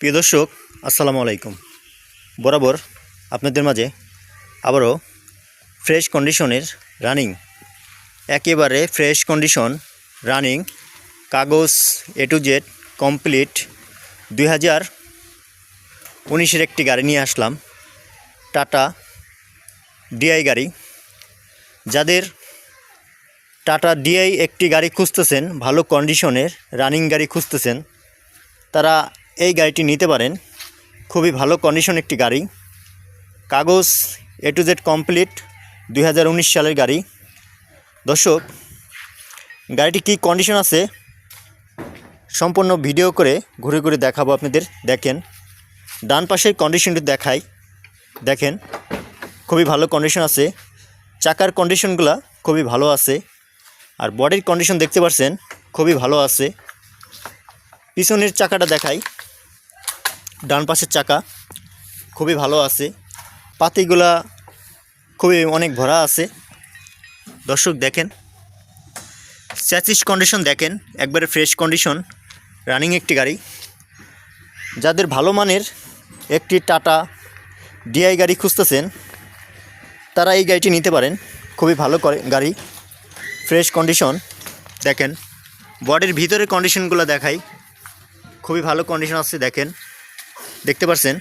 প্রিয় দর্শক, আসসালামু আলাইকুম। বরাবর আপনাদের মাঝে আবারও ফ্রেশ কন্ডিশনের রানিং, একেবারে ফ্রেশ কন্ডিশন রানিং কাগজ এ টু জেড কমপ্লিট দুই হাজার উনিশের একটি গাড়ি নিয়ে আসলাম, টাটা ডিআই গাড়ি। যাদের টাটা ডিআই একটি গাড়ি খুঁজতেছেন, ভালো কন্ডিশনের রানিং গাড়ি খুঁজতেছেন, তারা এই গাড়িটি নিতে পারেন। খুবই ভালো কন্ডিশন একটি গাড়ি। কাগজ এ টু জেড কমপ্লিট দু হাজার উনিশ সালের গাড়ি। দর্শক, গাড়িটি কী কন্ডিশন আছে? সম্পূর্ণ ভিডিও করে ঘুরে ঘুরে দেখাবো আপনাদের। দেখেন, ডান পাশের কন্ডিশনটি দেখাই। দেখেন, খুবই ভালো কন্ডিশন আছে। চাকার কন্ডিশনগুলো খুবই ভালো আছে। আর বডির কন্ডিশন দেখতে পাচ্ছেন খুবই ভালো আছে। পিছনের চাকাটা দেখাই। ডান পাশের চাকা খুবই ভালো আছে। পাতিগুলা খুবই অনেক ভরা আছে। দর্শক দেখেন, স্যাচিস কন্ডিশন দেখেন, একবারে ফ্রেশ কন্ডিশন, রানিং একটি গাড়ি। যাদের ভালো মানের একটি টাটা ডিআই গাড়ি খুঁজতেছেন, তারা এই গাড়িটি নিতে পারেন। খুবই ভালো করে গাড়ি, ফ্রেশ কন্ডিশন। দেখেন, বডির ভিতরের কন্ডিশনগুলো দেখাই, খুবই ভালো কন্ডিশন আছে, দেখেন। দেখতে পাচ্ছেন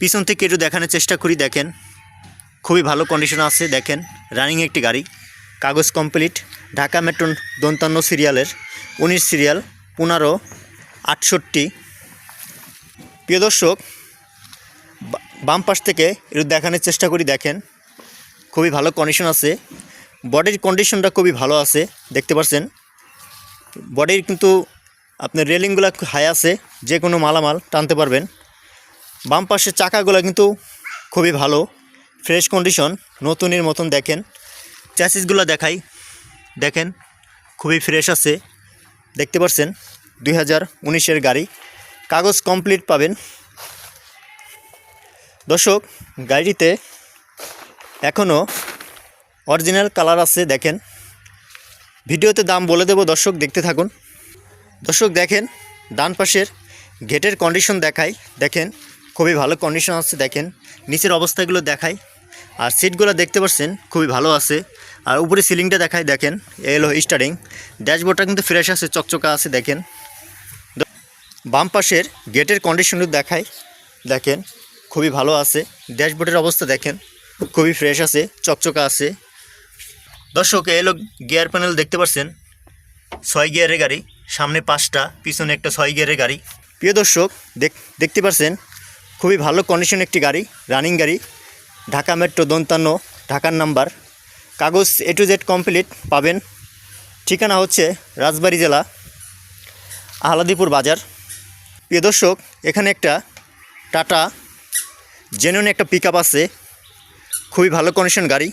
পিছন থেকে একটু দেখানোর চেষ্টা করি, দেখেন। খুবই ভালো কন্ডিশন আছে, দেখেন। রানিং একটি গাড়ি, কাগজ কমপ্লিট ঢাকা মেট্রো দন্তান্ন সিরিয়ালের, উনিশ সিরিয়াল, পনেরো, আটষট্টি। প্রিয় দর্শক বাম পাশ থেকে একটু দেখানোর চেষ্টা করি, দেখেন। খুবই ভালো কন্ডিশন আছে। বডির কন্ডিশনটা খুবই ভালো আছে, দেখতে পাচ্ছেন বডির কিন্তু আপনার রেলিংগুলো হাই আছে যে কোনো মালামাল টানতে পারবেন। বাম পাশের চাকাগুলো কিন্তু খুবই ভালো ফ্রেশ কন্ডিশন নতুনের মতন দেখেন। চ্যাসিসগুলো দেখাই, দেখেন, খুবই ফ্রেশ আছে। দেখতে পাচ্ছেন দুই হাজার উনিশের গাড়ি, কাগজ কমপ্লিট পাবেন। দর্শক গাড়িতে এখনও অরিজিনাল কালার আছে, দেখেন। ভিডিওতে দাম বলে দেবো, দর্শক, দেখতে থাকুন। দর্শক, দেখেন ডান পাশের গেটের কন্ডিশন দেখাই দেখেন, খুবই ভালো কন্ডিশন আছে, দেখেন, নিচের অবস্থাগুলো দেখাই আর সিটগুলো দেখতে পাচ্ছেন, খুবই ভালো আছে। আর উপরে সিলিংটা দেখাই দেখেন এলো স্টারিং ড্যাশবোর্ডটা কিন্তু ফ্রেশ আছে, চকচকা আছে, দেখেন। বাম পাশের গেটের কন্ডিশনও দেখাই দেখেন, খুবই ভালো আছে। ড্যাশবোর্ডের অবস্থা, দেখেন, খুবই ফ্রেশ আছে, চকচকা আছে। দর্শক এলো গিয়ার প্যানেল দেখতে পাচ্ছেন, ছয় গিয়ারের গাড়ি। সামনে পাঁচটা, পিছনে একটা ছয় গিয়ারের গাড়ি। প্রিয় দর্শক, দেখ, দেখতে পাচ্ছেন খুবই ভালো কন্ডিশন একটি গাড়ি রানিং গাড়ি। ঢাকা মেট্রো দন্তান্ন, ঢাকার নাম্বার কাগজ এ টু জেড কমপ্লিট পাবেন। ঠিকানা হচ্ছে রাজবাড়ী জেলা, আহলাদিপুর বাজার। প্রিয় দর্শক, এখানে একটা টাটা জেনুইন একটা পিক আছে। খুবই ভালো কন্ডিশন গাড়ি।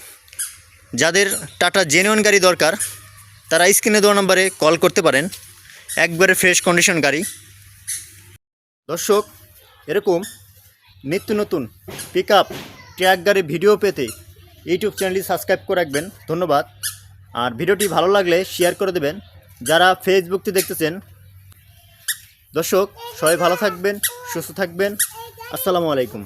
যাদের টাটা জেনুইন গাড়ি দরকার, তারা স্ক্রিনে দেওয়া নম্বরে কল করতে পারেন। একবারে ফ্রেশ কন্ডিশন গাড়ি। দর্শক, এরকম নিত্য নতুন পিক আপ ট্র্যাক গাড়ি ভিডিও পেতে ইউটিউব চ্যানেলটি সাবস্ক্রাইব করে রাখবেন। ধন্যবাদ। আর ভিডিওটি ভালো লাগলে শেয়ার করে দেবেন। যারা ফেসবুকতে দেখতেছেন, দর্শক, সবাই ভালো থাকবেন, সুস্থ থাকবেন। আসসালামু আলাইকুম।